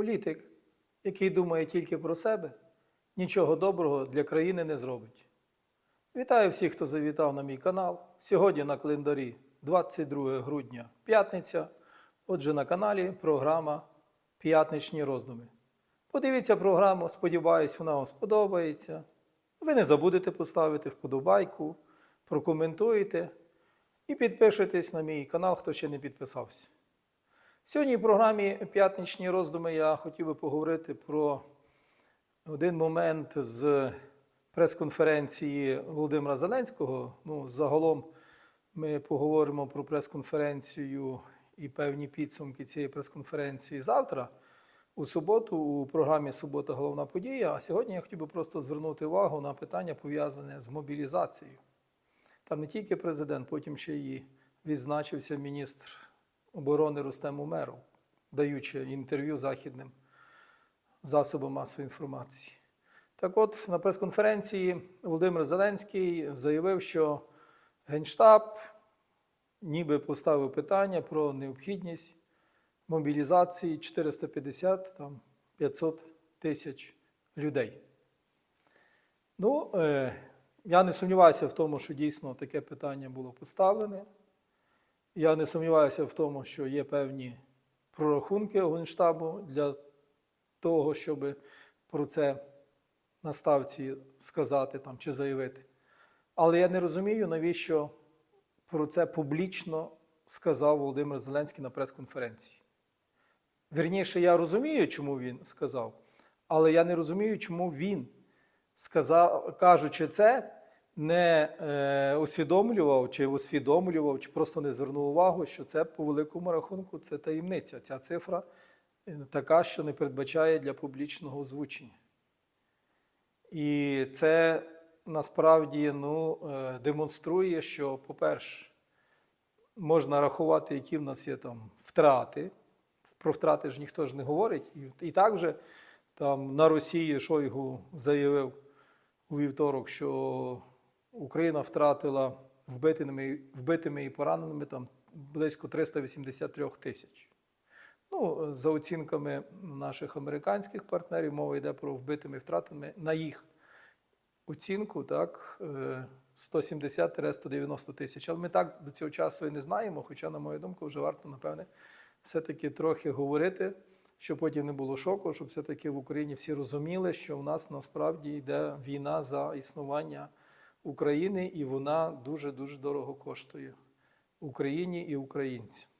політик, який думає тільки про себе, нічого доброго для країни не зробить. Вітаю всіх, хто завітав на мій канал. Сьогодні на календарі 22 грудня, п'ятниця. Отже, на каналі програма П'ятничні роздуми. Подивіться програму, сподіваюсь, вона вам сподобається. Ви не забудете поставити вподобайку, прокоментуєте і підпишитесь на мій канал, хто ще не підписався. Сьогодні в програмі П'ятничні роздуми я хотів би поговорити про один момент з прес-конференції Володимира Зеленського. Ну, загалом ми поговоримо про прес-конференцію і певні підсумки цієї прес-конференції завтра. У суботу у програмі Субота головна подія. А сьогодні я хотів би просто звернути увагу на питання, пов'язане з мобілізацією. Там не тільки президент, потім ще і відзначився міністр оборони Рустем Умеров, даючи інтерв'ю західним засобам масової інформації. Так от, на прес-конференції Володимир Зеленський заявив, що Генштаб ніби поставив питання про необхідність мобілізації 450 там, 500 тисяч людей. Ну, е, я не сумніваюся в тому, що дійсно таке питання було поставлене. Я не сумніваюся в тому, що є певні прорахунки Генштабу для того, щоб про це на ставці сказати там, чи заявити. Але я не розумію, навіщо про це публічно сказав Володимир Зеленський на прес-конференції. Вірніше, я розумію, чому він сказав, але я не розумію, чому він, сказав, кажучи це, не е, усвідомлював чи усвідомлював, чи просто не звернув увагу, що це по великому рахунку це таємниця. Ця цифра е, така, що не передбачає для публічного озвучення. І це насправді ну, е, демонструє, що, по-перше, можна рахувати, які в нас є там втрати. Про втрати ж ніхто ж не говорить. І, і так же там на Росії Шойгу заявив у вівторок, що Україна втратила вбитими, вбитими і пораненими там близько 383 тисяч. Ну, за оцінками наших американських партнерів, мова йде про вбитими втратами на їх оцінку, так, е, 170-190 тисяч. Але ми так до цього часу і не знаємо, хоча, на мою думку, вже варто, напевне, все-таки трохи говорити, щоб потім не було шоку, щоб все-таки в Україні всі розуміли, що в нас насправді йде війна за існування України, і вона дуже-дуже дорого коштує Україні і українцям.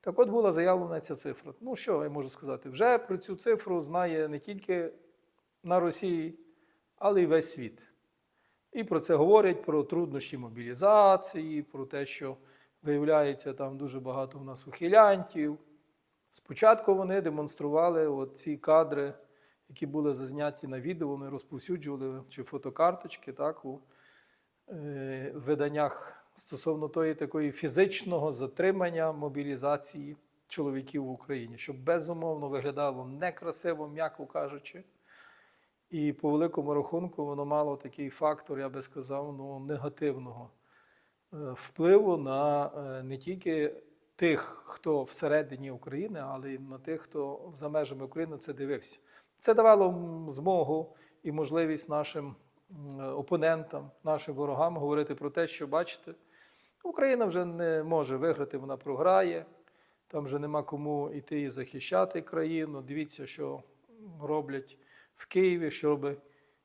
Так от була заявлена ця цифра. Ну, що я можу сказати? Вже про цю цифру знає не тільки на Росії, але й весь світ. І про це говорять про труднощі мобілізації, про те, що виявляється там дуже багато в нас ухилянтів. Спочатку вони демонстрували ці кадри, які були зазняті на відео, вони розповсюджували чи фотокарточки так, у виданнях стосовно тої такої фізичного затримання мобілізації чоловіків в Україні, щоб безумовно виглядало некрасиво, м'яко кажучи. І по великому рахунку воно мало такий фактор, я би сказав, ну, негативного е, впливу на е, не тільки тих, хто всередині України, але й на тих, хто за межами України це дивився. Це давало змогу і можливість нашим опонентам, нашим ворогам говорити про те, що бачите, Україна вже не може виграти, вона програє. Там вже нема кому йти і захищати країну. Дивіться, що роблять в Києві, що робить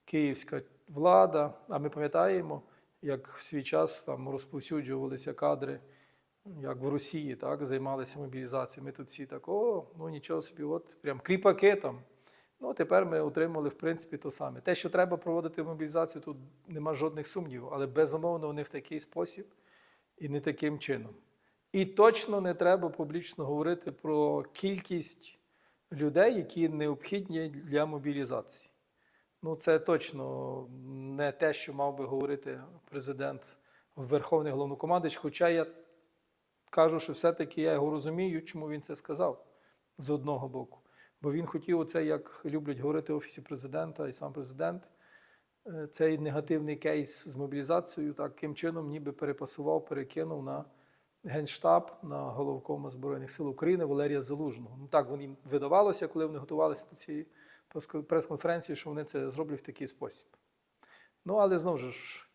київська влада. А ми пам'ятаємо, як в свій час там розповсюджувалися кадри, як в Росії, так, займалися мобілізацією. Ми тут всі так, о, ну нічого собі, от прям кріпаки там. Ну, тепер ми отримали, в принципі, то саме. Те, що треба проводити мобілізацію, тут нема жодних сумнівів, але безумовно вони в такий спосіб і не таким чином. І точно не треба публічно говорити про кількість людей, які необхідні для мобілізації. Ну, це точно не те, що мав би говорити президент Верховний головнокомандуючий, хоча я кажу, що все-таки я його розумію, чому він це сказав з одного боку. Бо він хотів оце, як люблять говорити в Офісі президента і сам президент, е, цей негативний кейс з мобілізацією таким чином ніби перепасував, перекинув на генштаб на головкома Збройних сил України Валерія Залужного. Ну так вони видавалося, коли вони готувалися до цієї прес- прес-конференції, що вони це зроблять в такий спосіб. Ну, але знову ж,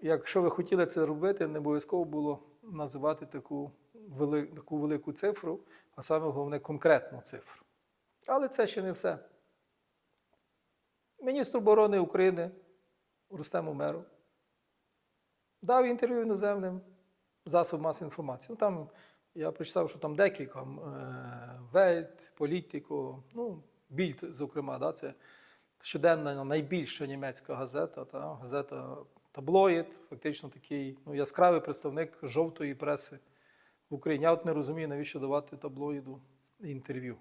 якщо ви хотіли це робити, не обов'язково було називати таку, вели, таку велику цифру, а саме головне конкретну цифру. Але це ще не все. Міністр оборони України Рустем Умеров дав інтерв'ю іноземним засобам масової інформації. Ну, там я прочитав, що там декілька Вельт, Політико, ну, Більд, зокрема, да, це щоденна найбільша німецька газета, та, газета таблоїд, фактично такий ну, яскравий представник жовтої преси в Україні. Я от не розумію, навіщо давати таблоїду інтерв'ю.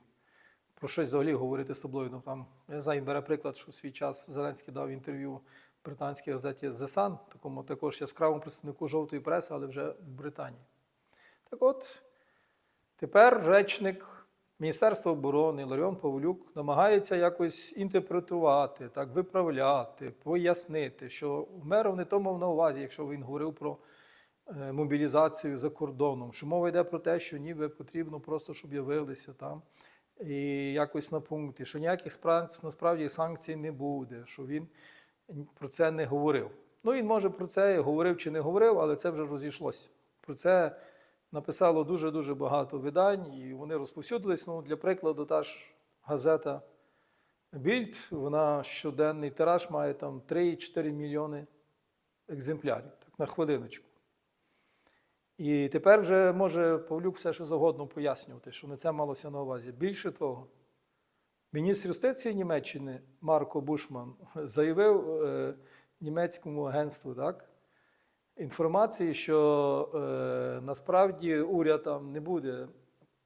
Про щось взагалі говорити з таблоїдом. Там, я не знаю, бере приклад, що в свій час Зеленський дав інтерв'ю британській газеті The Sun, такому також яскравому представнику жовтої преси, але вже в Британії. Так от, тепер речник Міністерства оборони Ларіон Павлюк намагається якось інтерпретувати, так, виправляти, пояснити, що Умеров не то мав на увазі, якщо він говорив про е, мобілізацію за кордоном, що мова йде про те, що ніби потрібно просто, щоб явилися там і якось на пункті, що ніяких спра- насправді санкцій не буде, що він про це не говорив. Ну, він може про це говорив чи не говорив, але це вже розійшлося. Про це написало дуже-дуже багато видань, і вони розповсюдились. Ну, для прикладу, та ж газета Більд, вона щоденний тираж має там 3-4 мільйони екземплярів, так, на хвилиночку. І тепер вже може Павлюк все що завгодно пояснювати, що не це малося на увазі. Більше того, міністр юстиції Німеччини Марко Бушман заявив е, німецькому агентству так, інформації, що е, насправді уряд там не буде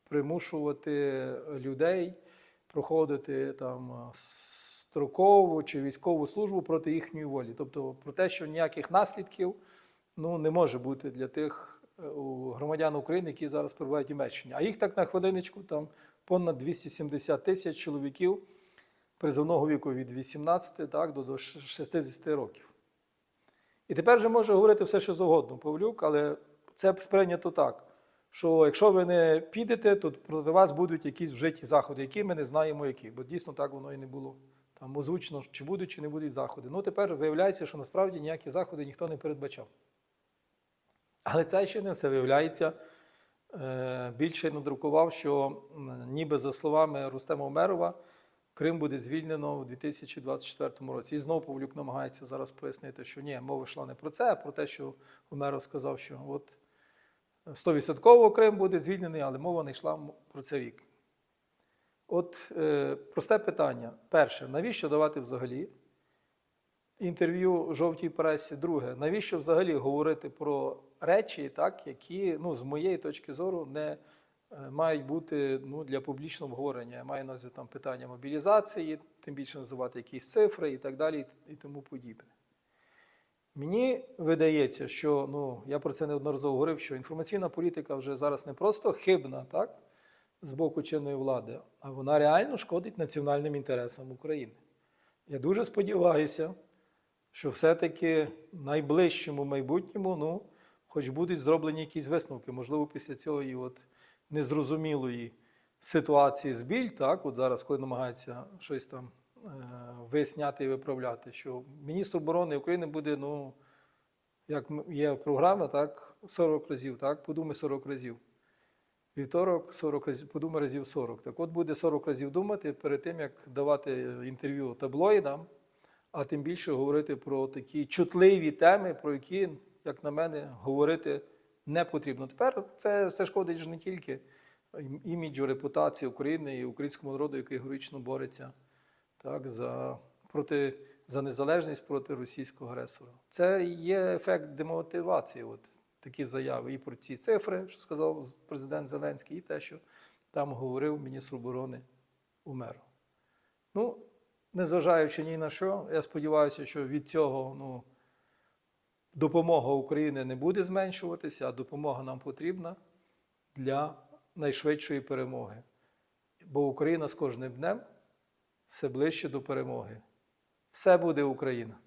примушувати людей проходити там строкову чи військову службу проти їхньої волі. Тобто про те, що ніяких наслідків ну, не може бути для тих громадян України, які зараз перебувають в Німеччині. А їх так на хвилиночку там понад 270 тисяч чоловіків призовного віку від 18 так, до, до 60 років. І тепер вже може говорити все, що завгодно, Павлюк, але це сприйнято так, що якщо ви не підете, то проти вас будуть якісь вжиті заходи, які ми не знаємо, які. Бо дійсно так воно і не було. Там озвучено, чи будуть, чи не будуть заходи. Ну тепер виявляється, що насправді ніякі заходи ніхто не передбачав. Але це ще не все виявляється. Е, Більше надрукував, що ніби за словами Рустема Умерова, Крим буде звільнено у 2024 році. І знову Павлюк намагається зараз пояснити, що ні, мова йшла не про це, а про те, що Умеров сказав, що от 100% Крим буде звільнений, але мова не йшла про це рік. От е, просте питання. Перше, навіщо давати взагалі інтерв'ю жовтій пресі? Друге, навіщо взагалі говорити про речі, так, які, ну, з моєї точки зору, не е, мають бути ну, для публічного обговорення. Я маю на увазі там питання мобілізації, тим більше називати якісь цифри і так далі, і тому подібне. Мені видається, що ну, я про це неодноразово говорив, що інформаційна політика вже зараз не просто хибна так, з боку чинної влади, а вона реально шкодить національним інтересам України. Я дуже сподіваюся, що все-таки в найближчому майбутньому ну, хоч будуть зроблені якісь висновки. Можливо, після цієї от незрозумілої ситуації з біль, так, от зараз, коли намагаються щось там е, виясняти і виправляти, що міністр оборони України буде, ну, як є програма, так, 40 разів, так, подумай 40 разів. Вівторок 40 разів, подумай разів 40. Так от буде 40 разів думати перед тим, як давати інтерв'ю таблоїдам, а тим більше говорити про такі чутливі теми, про які, як на мене, говорити не потрібно. Тепер це, це шкодить не тільки іміджу, репутації України і українському народу, який героїчно бореться так, за, проти, за незалежність проти російського агресора. Це є ефект демотивації. От, такі заяви і про ці цифри, що сказав президент Зеленський, і те, що там говорив міністр оборони Умеров. Ну, незважаючи ні на що, я сподіваюся, що від цього ну, допомога України не буде зменшуватися, а допомога нам потрібна для найшвидшої перемоги. Бо Україна з кожним днем все ближче до перемоги. Все буде Україна.